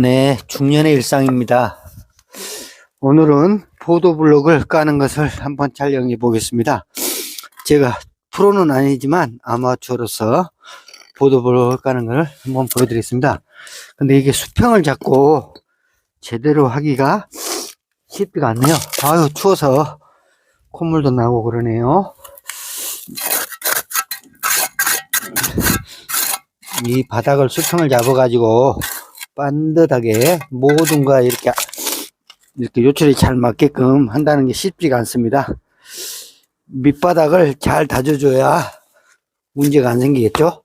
네, 중년의 일상입니다. 오늘은 보도블록을 까는 것을 한번 촬영해 보겠습니다. 제가 프로는 아니지만 아마추어로서 보도블록을 까는 걸 한번 보여드리겠습니다. 근데 이게 수평을 잡고 제대로 하기가 쉽지가 않네요. 아유, 추워서 콧물도 나고 그러네요. 이 바닥을 수평을 잡아가지고 반듯하게 모든 거 이렇게 이렇게 요철이 잘 맞게끔 한다는 게 쉽지가 않습니다. 밑바닥을 잘 다져줘야 문제가 안 생기겠죠?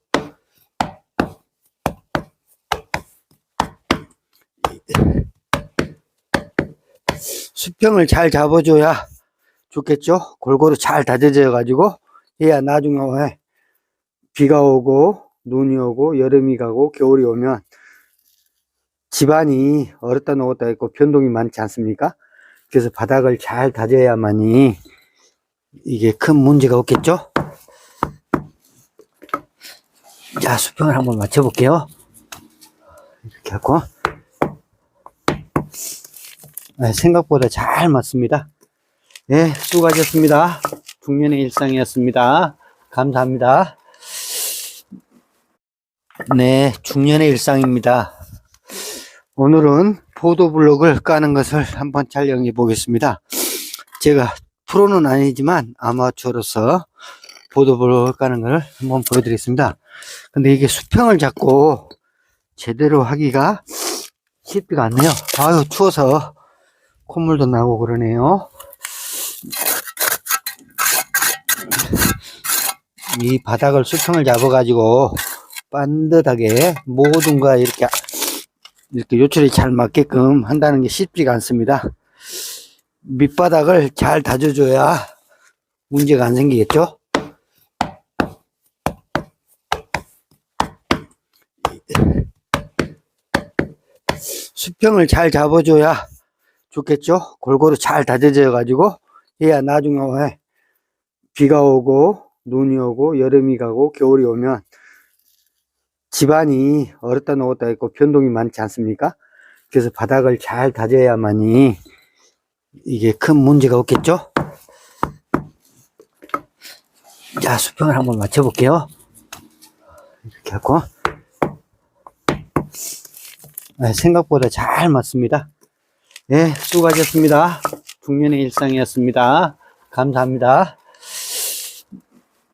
수평을 잘 잡아줘야 좋겠죠? 골고루 잘 다져져 가지고 해야 나중에 비가 오고 눈이 오고 여름이 가고 겨울이 오면 집안이 얼었다 녹았다 있고 변동이 많지 않습니까? 그래서 바닥을 잘 다져야만이 이게 큰 문제가 없겠죠? 자, 수평을 한번 맞춰볼게요. 이렇게 하고. 네, 생각보다 잘 맞습니다. 예, 수고하셨습니다. 중년의 일상이었습니다. 감사합니다. 네, 중년의 일상입니다. 오늘은 보도블록을 까는 것을 한번 촬영해 보겠습니다. 제가 프로는 아니지만 아마추어로서 보도블록을 까는 걸 한번 보여드리겠습니다. 근데 이게 수평을 잡고 제대로 하기가 쉽지가 않네요. 아유, 추워서 콧물도 나고 그러네요. 이 바닥을 수평을 잡아 가지고 반듯하게 모든 거 이렇게 이렇게 요철이 잘 맞게끔 한다는 게 쉽지가 않습니다. 밑바닥을 잘 다져줘야 문제가 안 생기겠죠? 수평을 잘 잡아줘야 좋겠죠? 골고루 잘 다져져 가지고 해야 나중에 비가 오고 눈이 오고 여름이 가고 겨울이 오면 집안이 얼었다 녹았다 있고 변동이 많지 않습니까? 그래서 바닥을 잘 다져야만이 이게 큰 문제가 없겠죠? 자, 수평을 한번 맞춰볼게요. 이렇게 하고. 네, 생각보다 잘 맞습니다. 예, 수고하셨습니다. 중년의 일상이었습니다. 감사합니다.